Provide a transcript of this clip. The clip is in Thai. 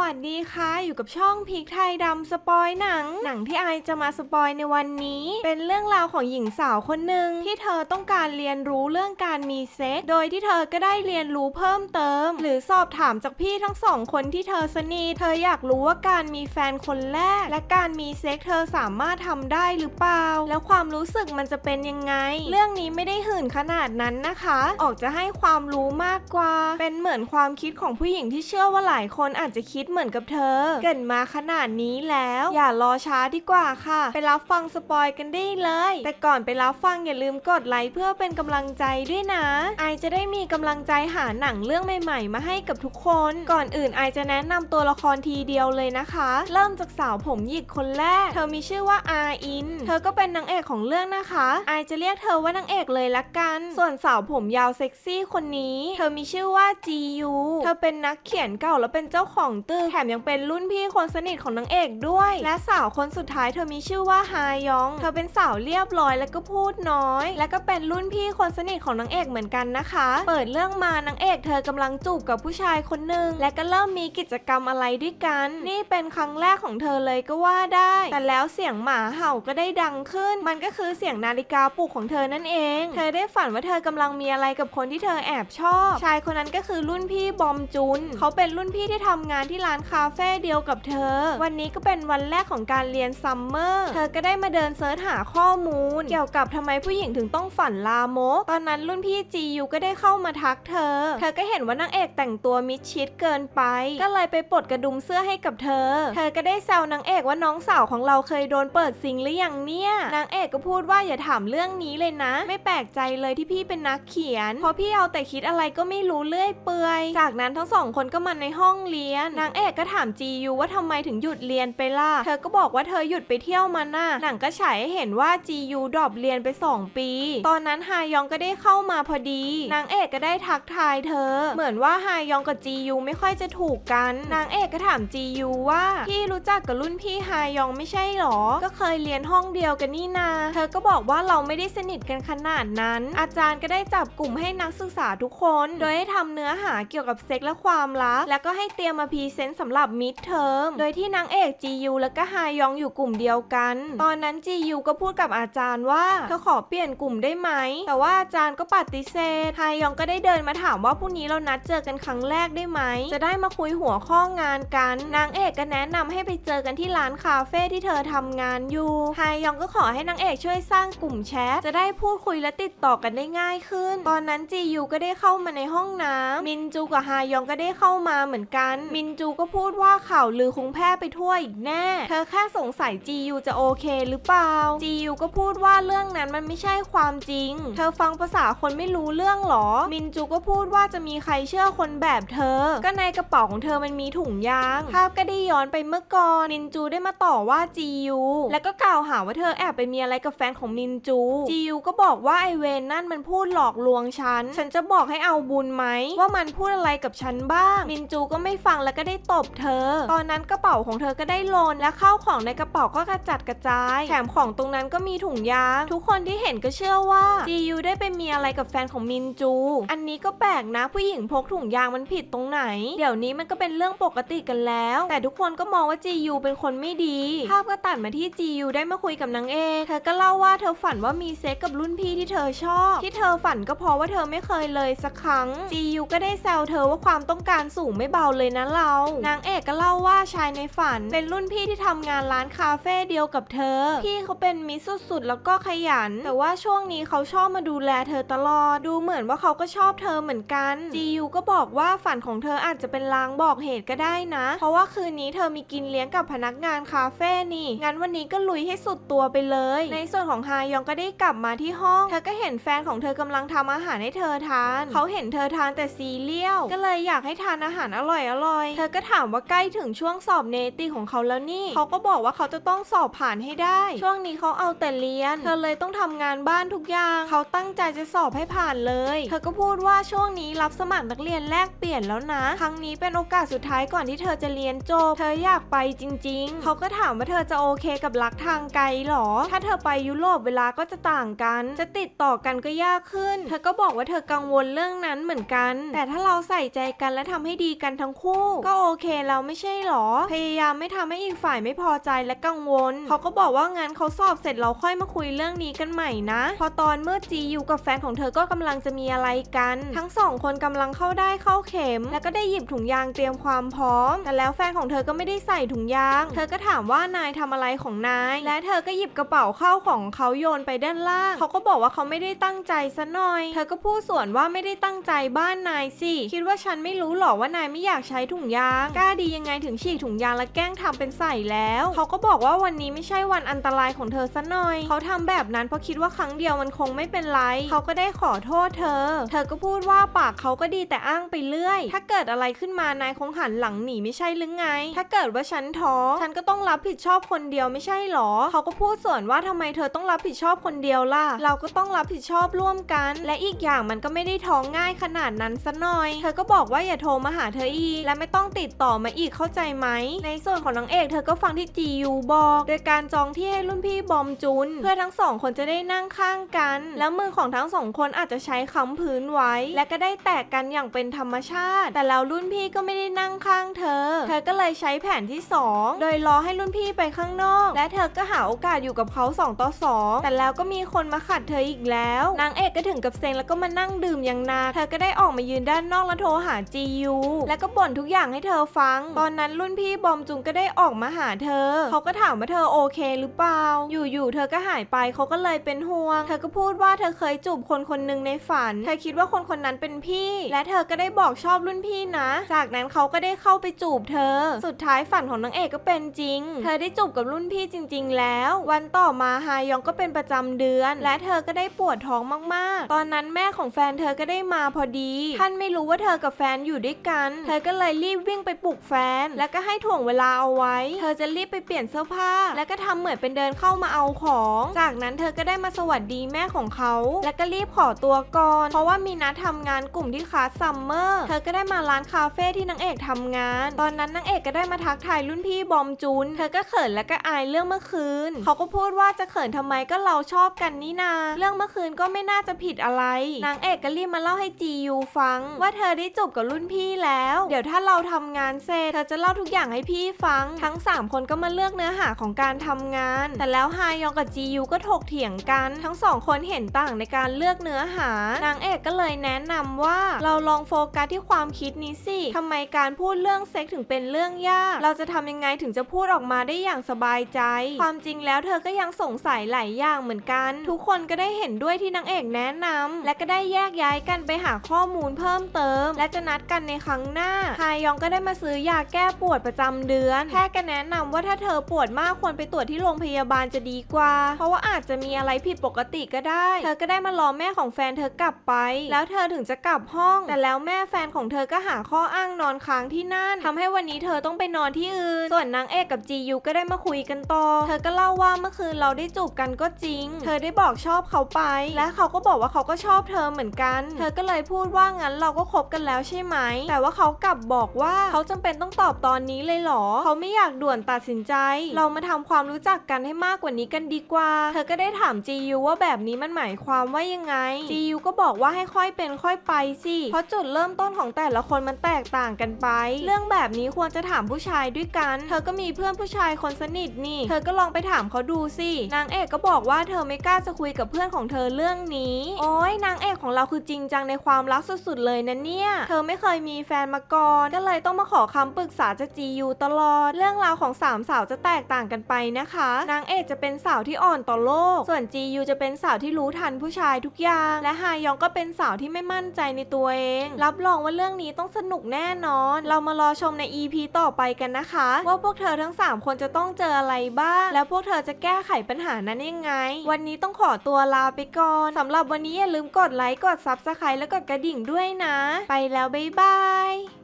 วัสดีค่ะ อยู่กับช่องพีคไทยดำสปอยหนัง หนังที่ไอจะมาสปอยในวันนี้ เป็นเรื่องราวของหญิงสาวคนหนึ่งที่เธอต้องการเรียนรู้เรื่องการมีเซ็กโดยที่เธอก็ได้เรียนรู้เพิ่มเติม หรือสอบถามจากพี่ทั้งสองคนที่เธอสนิทเธออยากรู้ว่าการมีแฟนคนแรก และการมีเซ็กเธอสามารถทำได้หรือเปล่า แล้วความรู้สึกมันจะเป็นยังไง เรื่องนี้ไม่ได้หื่นขนาดนั้นนะคะ ออกจะให้ความรู้มากกว่า เป็นเหมือนความคิดของผู้หญิงที่เชื่อว่าหลายคนอาจจะคิดเหมือนกับเธอ เกิดมาขนาดนี้แล้ว อย่ารอช้าดีกว่าค่ะ ไปรับฟังสปอยกันได้เลย แต่ก่อนไปรับฟังอย่าลืมกดไลค์เพื่อเป็นกำลังใจด้วยนะ ไอจะได้มีกำลังใจหาหนังเรื่องใหม่ ๆ มาให้กับทุกคน ก่อนอื่นไอจะแนะนำตัวละครทีเดียวเลยนะคะ เริ่มจากสาวผมหยิกคนแรก เธอมีชื่อว่าอาอิน เธอก็เป็นนางเอกของเรื่องนะคะไอจะเรียกเธอว่านางเอกเลยละกัน ส่วนสาวผมยาวเซ็กซี่คนนี้ เธอมีชื่อว่าจียู เธอเป็นนักเขียนเก่าและเป็นเจ้าของตึแถมยังเป็นรุ่นพี่คนสนิทของนางเอกด้วย และสาวคนสุดท้ายเธอมีชื่อว่าฮายอง เธอเป็นสาวเรียบร้อยและก็พูดน้อย และก็เป็นรุ่นพี่คนสนิทของนางเอกเหมือนกันนะคะ เปิดเรื่องมานางเอกเธอกำลังจูบกับผู้ชายคนหนึ่งและก็เริ่มมีกิจกรรมอะไรด้วยกัน นี่เป็นครั้งแรกของเธอเลยก็ว่าได้ แต่แล้วเสียงหมาเห่าก็ได้ดังขึ้น มันก็คือเสียงนาฬิกาปลุกของเธอนั่นเอง เธอได้ฝันว่าเธอกำลังมีอะไรกับคนที่เธอแอบชอบ ชายคนนั้นก็คือรุ่นพี่บอมจุน เขาเป็นรุ่นพี่ที่ทำงานที่ร้านคาเฟ่เดียวกับเธอ วันนี้ก็เป็นวันแรกของการเรียนซัมเมอร์เธอก็ได้มาเดินเซิร์ชหาข้อมูล เกี่ยวกับทำไมผู้หญิงถึงต้องฝันลามกตอนนั้นรุ่นพี่จียูก็ได้เข้ามาทักเธอ เธอก็เห็นว่านางเอกแต่งตัวมิดชิดเกินไป ก็เลยไปปลดกระดุมเสื้อให้กับเธอ เธอก็ได้แซวนางเอกว่าน้องสาวของเราเคยโดนเปิดซิงหรือยังเนี่ยนางเอกก็พูดว่าอย่าถามเรื่องนี้เลยนะ ไม่แปลกใจเลยที่พี่เป็นนักเขียน เพราะพี่เอาแต่คิดอะไรก็ไม่รู้เรื่อยเปื่อย จากนั้นทั้งสองคนก็มาในห้องเรียนนางเอกก็ถามจียูว่าทำไมถึงหยุดเรียนไปล่ะ เธอก็บอกว่าเธอหยุดไปเที่ยวมาน่ะหนังก็ฉายให้เห็นว่าจียูดรอปเรียนไป 2 ปี ตอนนั้นฮายองก็ได้เข้ามาพอดี นางเอกก็ได้ทักทายเธอ เหมือนว่าฮายองกับจียูไม่ค่อยจะถูกกัน นางเอกก็ถามจียูว่าพี่รู้จักกับรุ่นพี่ฮายองไม่ใช่หรอ ก็เคยเรียนห้องเดียวกันนี่นา เธอก็บอกว่าเราไม่ได้สนิทกันขนาดนั้น อาจารย์ก็ได้จับกลุ่มให้นักศึกษาทุกคน โดยให้ทำเนื้อหาเกี่ยวกับเซ็กและความรัก แล้วก็ให้เตรียมมาพีเซนต์สำหรับมิดเทอมโดยที่นางเอกจียูและก็ฮายองอยู่กลุ่มเดียวกัน ตอนนั้นจียูก็พูดกับอาจารย์ว่าเธอขอเปลี่ยนกลุ่มได้ไหม แต่ว่าอาจารย์ก็ปฏิเสธฮายองก็ได้เดินมาถามว่าพรุ่งนี้เรานัดเจอกันครั้งแรกได้ไหม จะได้มาคุยหัวข้องานกัน นางเอกก็แนะนำให้ไปเจอกันที่ร้านคาเฟ่ที่เธอทำงานอยู่ฮายองก็ขอให้นางเอกช่วยสร้างกลุ่มแชทจะได้พูดคุยและติดต่อกันได้ง่ายขึ้น ตอนนั้นจียูก็ได้เข้ามาในห้องน้ำมินจูกับฮายองก็ได้เข้ามาเหมือนกัน มินจูจูก็พูดว่าข่าวลือคงแพร่ไปทั่วอีกแน่ เธอแค่สงสัยจียูจะโอเคหรือเปล่า จียูก็พูดว่าเรื่องนั้นมันไม่ใช่ความจริง เธอฟังภาษาคนไม่รู้เรื่องหรอ มินจูก็พูดว่าจะมีใครเชื่อคนแบบเธอ ก็ในกระเป๋าของเธอมันมีถุงยาง ภาพก็ได้ย้อนไปเมื่อก่อน มินจูได้มาต่อว่าจียูแล้วก็กล่าวหาว่าเธอแอบไปมีอะไรกับแฟนของมินจู จียูก็บอกว่าไอเวนนั่นมันพูดหลอกลวงฉัน ฉันจะบอกให้เอาบุญไหมว่ามันพูดอะไรกับฉันบ้าง มินจูก็ไม่ฟังแล้วก็ได้ตบเธอ ตอนนั้นกระเป๋าของเธอก็ได้โลนและข้าวของในกระเป๋าก็กระจัดกระจาย แถมของตรงนั้นก็มีถุงยาง ทุกคนที่เห็นก็เชื่อว่าจียูได้ไปมีอะไรกับแฟนของมินจู อันนี้ก็แปลกนะผู้หญิงพกถุงยางมันผิดตรงไหน เดี๋ยวนี้มันก็เป็นเรื่องปกติกันแล้ว แต่ทุกคนก็มองว่าจียูเป็นคนไม่ดี ภาพก็ตัดมาที่จียูได้มาคุยกับนางเอกเธอก็เล่าว่าเธอฝันว่ามีเซ็กกับรุ่นพี่ที่เธอชอบ ที่เธอฝันก็เพราะว่าเธอไม่เคยเลยสักครั้งจียูก็ได้แซวเธอว่าความต้องการสูงไม่เบาเลยนะเรานางเอกก็เล่าว่าชายในฝัน เป็นรุ่นพี่ที่ทำงานร้านคาเฟ่เดียวกับเธอ พี่เขาเป็นมิตรสุดๆ แล้วก็ขยัน แต่ว่าช่วงนี้เขาชอบมาดูแลเธอตลอด ดูเหมือนว่าเขาก็ชอบเธอเหมือนกันจียูก็บอกว่าฝันของเธออาจจะเป็นลางบอกเหตุก็ได้นะ เพราะว่าคืนนี้เธอมีกินเลี้ยงกับพนักงานคาเฟ่นี่ งั้นวันนี้ก็ลุยให้สุดตัวไปเลย ในส่วนของฮายองก็ได้กลับมาที่ห้อง เธอก็เห็นแฟนของเธอกำลังทำอาหารให้เธอทาน เขาเห็นเธอทานแต่ซีเรียล ก็เลยอยากให้ทานอาหารอร่อยอร่อยๆเธอก็ถามว่าใกล้ถึงช่วงสอบเนติของเขาแล้วนี่ เขาก็บอกว่าเขาจะต้องสอบผ่านให้ได้ ช่วงนี้เขาเอาแต่เรียน เธอเลยต้องทำงานบ้านทุกอย่าง เขาตั้งใจจะสอบให้ผ่านเลย เธอก็พูดว่าช่วงนี้รับสมัครนักเรียนแลกเปลี่ยนแล้วนะ ครั้งนี้เป็นโอกาสสุดท้ายก่อนที่เธอจะเรียนจบ เธออยากไปจริง ๆ เขาก็ถามว่าเธอจะโอเคกับรักทางไกลหรอ ถ้าเธอไปยุโรปเวลาก็จะต่างกัน จะติดต่อกันก็ยากขึ้น เธอก็บอกว่าเธอกังวลเรื่องนั้นเหมือนกัน แต่ถ้าเราใส่ใจกันและทำให้ดีกันทั้งคู่ก็โอโอเคแล้วไม่ใช่หรอ พยายามไม่ทำให้อีกฝ่ายไม่พอใจและกังวล เขาก็บอกว่างั้นเขาสอบเสร็จเราค่อยมาคุยเรื่องนี้กันใหม่นะ พอตอนเมื่อจีอยู่กับแฟนของเธอก็กำลังจะมีอะไรกัน ทั้งสองคนกำลังเข้าได้เข้าเข็ม แล้วก็ได้หยิบถุงยางเตรียมความพร้อม แต่แล้วแฟนของเธอก็ไม่ได้ใส่ถุงยาง เธอก็ถามว่านายทำอะไรของนาย และเธอก็หยิบกระเป๋าเข้าของเขาโยนไปด้านล่าง เขาก็บอกว่าเขาไม่ได้ตั้งใจซะหน่อย เธอก็พูดสวนว่าไม่ได้ตั้งใจบ้านนายสิ คิดว่าฉันไม่รู้หรอว่านายไม่อยากใช้ถุงยางกล้าดียังไงถึงฉีกถุงยางและแกล้งทำเป็นใส่แล้ว เขาก็บอกว่าวันนี้ไม่ใช่วันอันตรายของเธอซะหน่อย เขาทำแบบนั้นเพราะคิดว่าครั้งเดียวมันคงไม่เป็นไร เขาก็ได้ขอโทษเธอ เธอก็พูดว่าปากเขาก็ดีแต่อ้างไปเรื่อย ถ้าเกิดอะไรขึ้นมานายคงหันหลังหนีไม่ใช่หรือไง ถ้าเกิดว่าฉันท้องฉันก็ต้องรับผิดชอบคนเดียวไม่ใช่หรอ เขาก็พูดส่วนว่าทำไมเธอต้องรับผิดชอบคนเดียวล่ะ เราก็ต้องรับผิดชอบร่วมกัน และอีกอย่างมันก็ไม่ได้ท้องง่ายขนาดนั้นซะหน่อย เธอก็บอกว่าอย่าโทรมาหาเธออีกและไม่ต้องติดต่อมาอีกเข้าใจไหม ในส่วนของนางเอกเธอก็ฟังที่จียูบอก โดยการจองที่ให้รุ่นพี่บอมจุน เพื่อทั้งสองคนจะได้นั่งข้างกัน แล้วมือของทั้งสองคนอาจจะใช้ค้ำพื้นไว้ และก็ได้แตกกันอย่างเป็นธรรมชาติ แต่แล้วรุ่นพี่ก็ไม่ได้นั่งข้างเธอ เธอก็เลยใช้แผนที่สองโดยรอให้รุ่นพี่ไปข้างนอก และเธอก็หาโอกาสอยู่กับเขาสองต่อสองแต่แล้วก็มีคนมาขัดเธออีกแล้ว นางเอกก็ถึงกับเซ็งแล้วก็มานั่งดื่มอย่างนาเธอก็ได้ออกมายืนด้านนอกแล้วโทรหาจียู แล้วก็บ่นทุกอย่างให้เธอฟัง ตอนนั้นรุ่นพี่บอมจุงก็ได้ออกมาหาเธอ เขาก็ถามว่าเธอโอเคหรือเปล่า อยู่ๆเธอก็หายไปเขาก็เลยเป็นห่วง เธอก็พูดว่าเธอเคยจูบคนคนหนึ่งในฝัน เธอคิดว่าคนคนนั้นเป็นพี่ และเธอก็ได้บอกชอบรุ่นพี่นะ จากนั้นเขาก็ได้เข้าไปจูบเธอ สุดท้ายฝันของนางเอกก็เป็นจริง เธอได้จูบกับรุ่นพี่จริง ๆ แล้ว วันต่อมาฮายองก็เป็นประจำเดือน และเธอก็ได้ปวดท้องมากๆ ตอนนั้นแม่ของแฟนเธอก็ได้มาพอดี ท่านไม่รู้ว่าเธอกับแฟนอยู่ด้วยกัน เธอก็เลยรีบวิงไปปลุกแฟน แล้วก็ให้ถ่วงเวลาเอาไว้ เธอจะรีบไปเปลี่ยนเสื้อผ้า แล้วก็ทำเหมือนเป็นเดินเข้ามาเอาของ จากนั้นเธอก็ได้มาสวัสดีแม่ของเขา แล้วก็รีบขอตัวก่อน เพราะว่ามีนัดทำงานกลุ่มที่คลาสซัมเมอร์ เธอก็ได้มาร้านคาเฟ่ที่นางเอกทำงาน ตอนนั้นนางเอกก็ได้มาทักทายรุ่นพี่บอมจุน เธอก็เขินแล้วก็อายเรื่องเมื่อคืน เขาก็พูดว่าจะเขินทำไมก็เราชอบกันนี่นา เรื่องเมื่อคืนก็ไม่น่าจะผิดอะไร นางเอกก็รีบมาเล่าให้จียูฟัง ว่าเธอได้จูบกับรุ่นพี่แล้ว เดี๋ยวถ้าเราทำงานเสร็จเธอจะเล่าทุกอย่างให้พี่ฟัง ทั้ง 3 คนก็มาเลือกเนื้อหาของการทำงาน แต่แล้วฮายองกับจียูก็ถกเถียงกัน ทั้งสองคนเห็นต่างในการเลือกเนื้อหานางเอกก็เลยแนะนำว่าเราลองโฟกัสที่ความคิดนี้สิทำไมการพูดเรื่องเซ็กถึงเป็นเรื่องยาก เราจะทำยังไงถึงจะพูดออกมาได้อย่างสบายใจ ความจริงแล้วเธอก็ยังสงสัยหลายอย่างเหมือนกัน ทุกคนก็ได้เห็นด้วยที่นางเอกแนะนำและก็ได้แยกย้ายกันไปหาข้อมูลเพิ่มเติม และจะนัดกันในครั้งหน้าฮายองก็ได้มาซื้อยาแก้ปวดประจำเดือน แพทย์ก็แนะนำว่าถ้าเธอปวดมากควรไปตรวจที่โรงพยาบาลจะดีกว่า เพราะว่าอาจจะมีอะไรผิดปกติก็ได้ เธอก็ได้มารอแม่ของแฟนเธอกลับไป แล้วเธอถึงจะกลับห้อง แต่แล้วแม่แฟนของเธอก็หาข้ออ้างนอนค้างที่นั่นทำให้วันนี้เธอต้องไปนอนที่อื่น ส่วนนางเอกกับจียูก็ได้มาคุยกันต่อ เธอก็เล่าว่าเมื่อคืนเราได้จูบกันก็จริง เธอได้บอกชอบเขาไป และเขาก็บอกว่าเขาก็ชอบเธอเหมือนกัน เธอก็เลยพูดว่างั้นเราก็คบกันแล้วใช่ไหม แต่ว่าเขากลับบอกว่าเขาจำเป็นต้องตอบตอนนี้เลยเหรอ เขาไม่อยากด่วนตัดสินใจ เรามาทำความรู้จักกันให้มากกว่านี้กันดีกว่า เธอก็ได้ถามจียูว่าแบบนี้มันหมายความว่ายังไง จียูก็บอกว่าให้ค่อยเป็นค่อยไปสิ เพราะจุดเริ่มต้นของแต่ละคนมันแตกต่างกันไป เรื่องแบบนี้ควรจะถามผู้ชายด้วยกัน เธอก็มีเพื่อนผู้ชายคนสนิทนี่ เธอก็ลองไปถามเขาดูสิ นางเอกก็บอกว่าเธอไม่กล้าจะคุยกับเพื่อนของเธอเรื่องนี้ โอ้ยนางเอกของเราคือจริงจังในความรักสุดๆเลยนะเนี่ย เธอไม่เคยมีแฟนมาก่อน ก็เลยต้องมาขอคำปรึกษาจากจียูตลอด เรื่องราวของสามสาวจะแตกต่างกันไปนะคะ นางเอกจะเป็นสาวที่อ่อนต่อโลก ส่วนจียูจะเป็นสาวที่รู้ทันผู้ชายทุกอย่าง และฮายองก็เป็นสาวที่ไม่มั่นใจในตัวเอง รับรองว่าเรื่องนี้ต้องสนุกแน่นอน เรามารอชมใน EP ต่อไปกันนะคะ ว่าพวกเธอทั้ง 3 คนจะต้องเจออะไรบ้าง แล้วพวกเธอจะแก้ไขปัญหานั้นยังไง วันนี้ต้องขอตัวลาไปก่อนสำหรับวันนี้อย่าลืมกดไลค์กด Subscribe แล้วกดกระดิ่งด้วยนะ ไปแล้วบ๊ายบาย